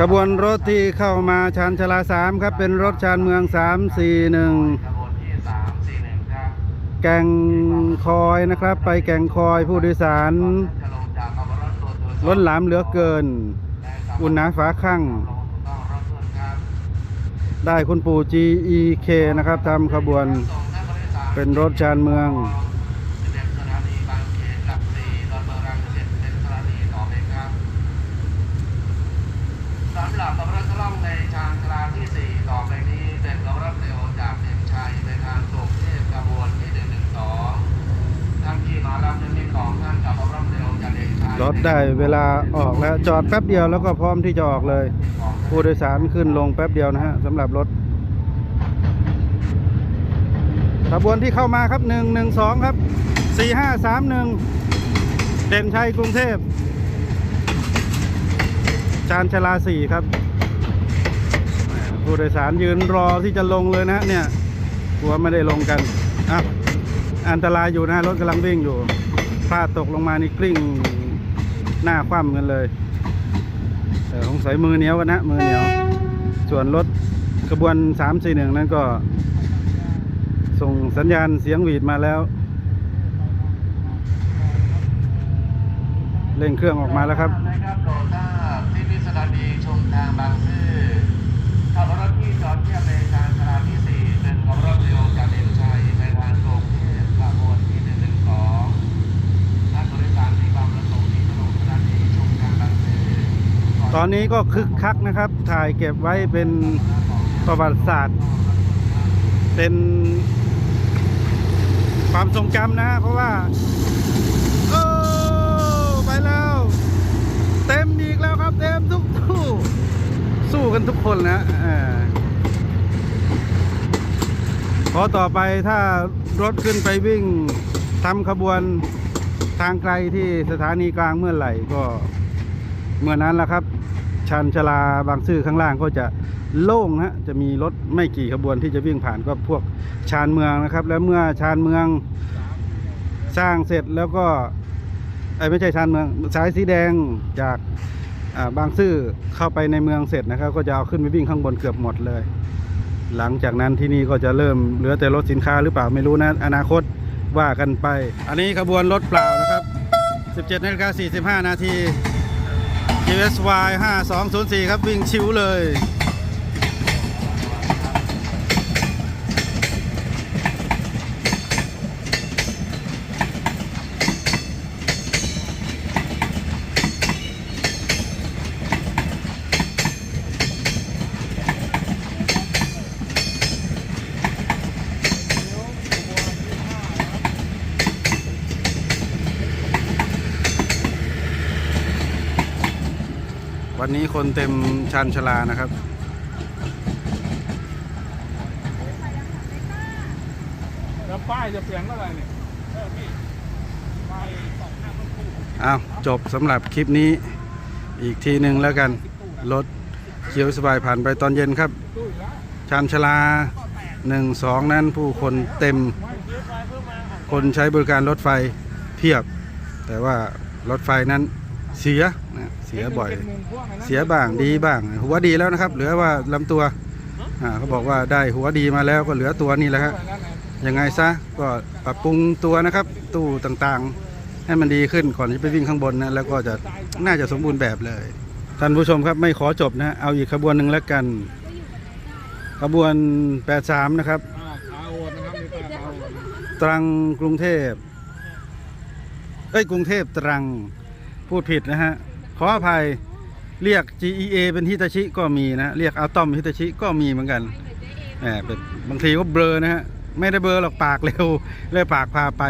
ขบวนรถที่เข้ามาชานชลาสามครับ เป็นรถชานเมืองสามสี่หนึ่งขบวนที่สามสี่หนึ่งแก่งคอยนะครับ ไปแก่งคอยผู้โดยสารจะลงจากขบวนรถตัวตัวล้นหลามเหลือเกิน อุ่นหนาฝาข้างได้คุณปู่ GEK นะครับทำขบวนเป็นรถชานเมือง รถได้เวลาออกแล้วจอดแป๊บเดียวแล้วก็พร้อมที่จะออกเลย ผู้โดยสารขึ้นลงแป๊บเดียวนะฮะสำหรับรถขบวนที่เข้ามาครับหนึ่งหนึ่งสองครับสี่ห้าสามหนึ่งเด่นชัยกรุงเทพชานชาลาสี่ครับ ผู้โดยสารยืนรอที่จะลงเลยนะฮะเนี่ยกลัวไม่ได้ลงกันอะอันตรายอยู่นะรถกำลังวิ่งอยู่พลาดตกลงมานี่กลิ้ง หน้าคว่ำกันเลยแต่สงสัยมือเหนียวกันนะมือเหนียว ส่วนรถขบวน341นั้นก็ ส่งสัญญาณเสียงหวีดมาแล้วเร่งเครื่องออกมาแล้วครับโปรดทราบที่พิสถานีชมทางบางซื่อขับรถที่จอดเทียบในท ตอนนี้ก็คึกคักนะครับ ถ่ายเก็บไว้เป็นประวัติศาสตร์ เป็นความทรงจำนะ เพราะว่า โอ้ ไปแล้ว เต็มอีกแล้วครับ เต็มทุกตู้ สู้กันทุกคนนะอ่าพอต่อไปถ้ารถขึ้นไปวิ่งทำขบวนทางไกลที่สถานีกลางเมื่อไหร่ก็เมื่อนั้นแหละครับ ชันชลาบางซื่อข้างล่างก็จะโล่งนะจะมีรถไม่กี่ขบวนที่จะวิ่งผ่านก็พวกชานเมืองนะครับ แล้วเมื่อชานเมืองสร้างเสร็จแล้วก็ไอ้ไม่ใช่ชานเมืองสายสีแดงจากาบางซื่อเข้าไปในเมืองเสร็จนะครับ ก็จะเอาขึ้นไปวิ่งข้างบนเกือบหมดเลย หลังจากนั้นที่นี่ก็จะเริ่มเหลือแต่รถสินค้าหรือเปล่าไม่รู้นะอนาคตว่ากันไป อันนี้ขบวนรถเปล่านะครับ 17นาฬิกา45 นาที GSY 5204 ครับวิ่งชิวเลย วั นนี้คนเต็มชานชาลานะครับ แล้วป้ายจะเปลี่ยนเมื่อไหร่เนี่ยเออพี่ป้ายสองห้าต้นคู่อ้าวจบสำหรับคลิปนี้อีกทีหนึ่งแล้วกัน รถเขียวสบายผ่านไปตอนเย็นครับ ตู้อีกแล้วชานชาลาหนึ่งสองนั้นผู้คนเต็ม ไม่เยอะไปเพิ่มมาอะคนใช้บริการรถไฟเพียบ แต่ว่ารถไฟนั้น เสียนะเสียบ่อยจ็ดโมงพวกไอ้นั่นเสียบ้างดีบ้าง หัวดีแล้วนะครับ เหลือว่าลำตัวอ่าเขาบอกว่าได้หัวดีมาแล้วก็เหลือตัวนี่แหละฮะไอ้นั่นไงยังไงซะก็ปรับปรุงตัวนะครับ ตู้ต่างๆ ให้มันดีขึ้นก่อนที่ไปวิ่งข้างบนนะแล้วก็จะน่าจะสมบูรณ์แบบเลยท่านผู้ชมครับไม่ขอจบนะเอาอีกขบวนหนึ่งแล้วกัน ขบวน 83 นะครับอ่าขาโอนนะครับมีป้ายขาโอนตรังกรุงเทพเอ้ยกรุงเทพตรัง พูดผิดนะฮะ ขออภัยเรียก GEA เป็นฮิตาชิก็มีนะ เรียกอัลตอมฮิตาชิก็มีเหมือนกันแหมเป็นบางทีก็เบลอนะฮะ ไม่ได้เบลอหรอกปากเร็ว เลยปากพาไป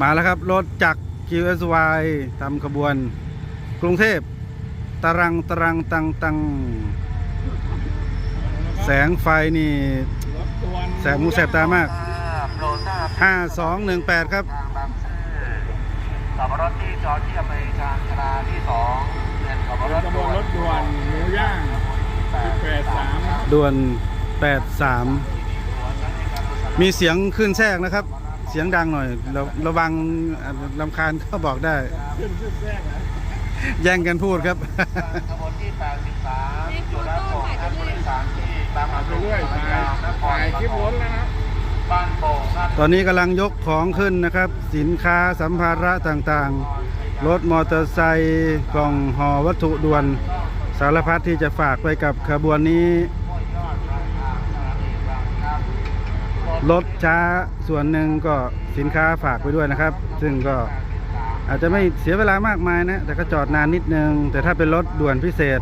มาแล้วครับ รถจาก QSY ทำขบวน กรุงเทพตรังตรังตังตังแสงไฟนี่ แสบหูแสบตามากโปรดทราบ5218 ครับ ขับรถที่จอดเทียบในชานชาลาที่สองเป็นขับรถกระบวนรถด่วนหมูย่างสิบแปดสามด่วน 83 มีเสียงขึ้นแทรกนะครับ เสียงดังหน่อยระระวังอะลำคาญก็บอกได้ ขึ้นขึ้นแรกนะแย่งกันพูดครับขบวนที่ 83อยู่ด้านของท่านผู้โดยสารที่บางไปอาจเรื่อยถ่ายถ่ายคลิปรถแล้วนะบ้านโป่งท่า ตอนนี้กำลังยกของขึ้นนะครับ สินค้าสัมภาระต่างๆ รถมอเตอร์ไซค์กล่องห่อวัตถุด่วน สารพัดที่จะฝากไปกับขบวนนี้ รถช้าส่วนหนึ่งก็สินค้าฝากไปด้วยนะครับ ซึ่งก็อาจจะไม่เสียเวลามากมายนะ แต่ก็จอดนานนิดนึง แต่ถ้าเป็นรถด่วนพิเศษ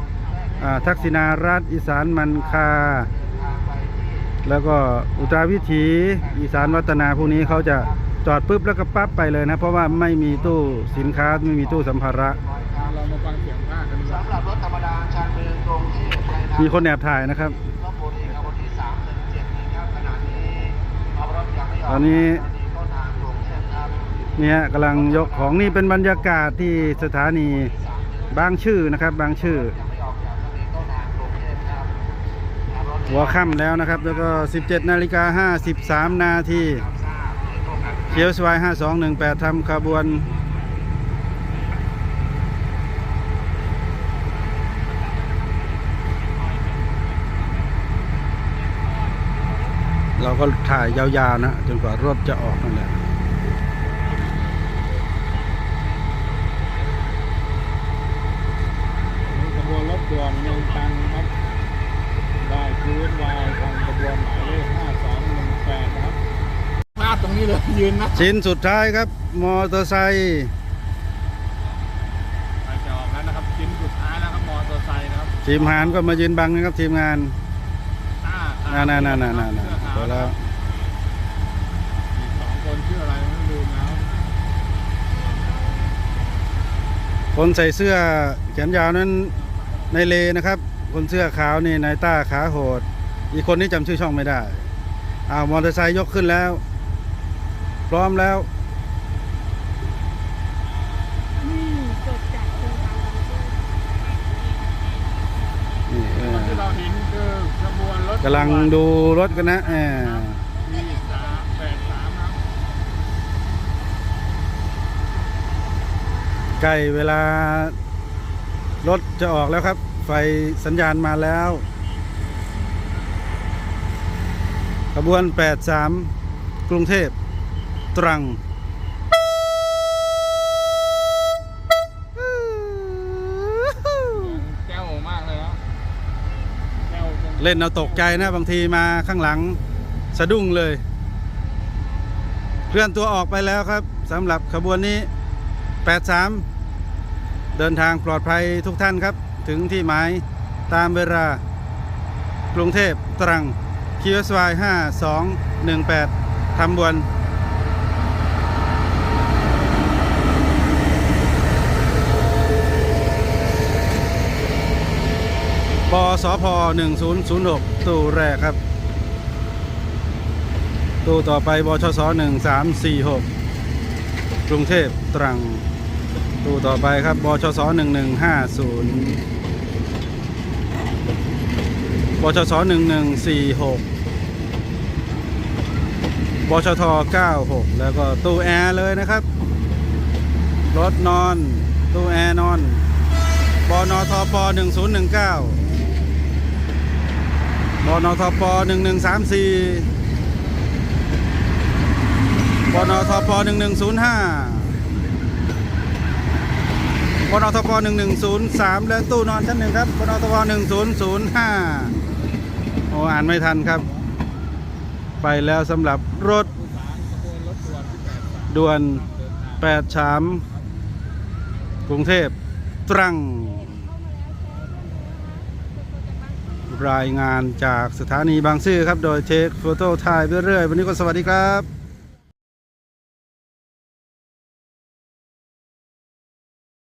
ทักษิณารัฐอีสานมันคา แล้วก็อุตราวิถีอีสานวัฒนาพวกนี้เขาจะจอดปุ๊บแล้วก็ปั๊บไปเลยนะ เพราะว่าไม่มีตู้สินค้าไม่มีตู้สัมภาระเรามาฟังเสียงภาคกันดีกว่าสำหรับรถธรรมดาชานเมืองกรุงเทพปลายทางมีคนแอบถ่ายนะครับลบบุรีขบวนที่317นะครับขณะนี้เอารถยังไม่ออกตอนนี้ต้นทางกรุงเทพครับเนี่ยกำลังยกของนี่เป็นบรรยากาศที่สถานีบางชื่อนะครับ บางชื่อ หัวค่ำแล้วนะครับ แล้วก็ 17 นาฬิกา 53 นาทีเคียวสวาย 5218ทำขบวนเราก็ถ่ายยาวๆนะ จนกว่ารถจะออกนั่นแหละขบวนรถด่วนเมืองตังครับ ได้คืนวายทางขบวนหมายเลข5218นะครับหน้าตรงนี้เลยยืนนะชิ้นสุดท้ายครับ มอเตอร์ไซค์ไปจะออกแล้วนะครับชิ้นสุดท้ายแล้วครับมอเตอร์ไซค์นะครับทีมหารก็มายืนบังนะครับ ทีมงานอ่าน่าน่าน่าน่าน่าเสื้อขาวพอแล้วอีกสองคนชื่ออะไรไม่รู้แล้วคนใส่เสื้อแขนยาวนั้นในเลนะครับ คนเสื้อขาวนี่นายต้าขาโหด อีกคนนี้จำชื่อช่องไม่ได้อ้าวมอเตอร์ไซค์ยกขึ้นแล้ว พร้อมแล้วอืมสดจากครงกาชื่อนี่เออที่เราเห็นคือขบวนรถกำลังดูรถกันนะเออที่สามแปดสามครับใกล้เวลารถจะออกแล้วครับ ไฟสัญญาณมาแล้ว ขบวน 83 กรุงเทพ ตรังแก้วมากเลยครับแก้วจนเล่นเอาตกใจนะบางทีมาข้างหลังสะดุ้งเลยเคลื่อนตัวออกไปแล้วครับสำหรับขบวนนี้ 83 เดินทางปลอดภัยทุกท่านครับถึงที่หมายตามเวลากรุงเทพตรังคิวสวาย5218ทำบวนปสพ1006 ตู้แรกครับ ตู้ต่อไปบชส1346 กรุงเทพตรัง ตู้ต่อไปครับบชสหนึ่งหนึ่งห้าศูนย์บชสหนึ่งหนึ่งสี่หกบชทเก้าหกแล้วก็ตู้แอร์เลยนะครับ รถนอน ตู้แอร์นอนบนทปหนึ่งศูนย์หนึ่งเก้าบนทปหนึ่งหนึ่งสามสี่บนทปหนึ่งหนึ่งศูนย์ห้า บนทป1103 และตู้นอนชั้นหนึ่งครับบนทป1005 โอ้อ่านไม่ทันครับ ไปแล้วสำหรับรถด่วนแปดสามด่วน 8 ชาม กรุงเทพตรัง รายงานจากสถานีบางซื่อครับ โดยเทคโฟโต้ถ่ายไปเรื่อย วันนี้ก็สวัสดีครับ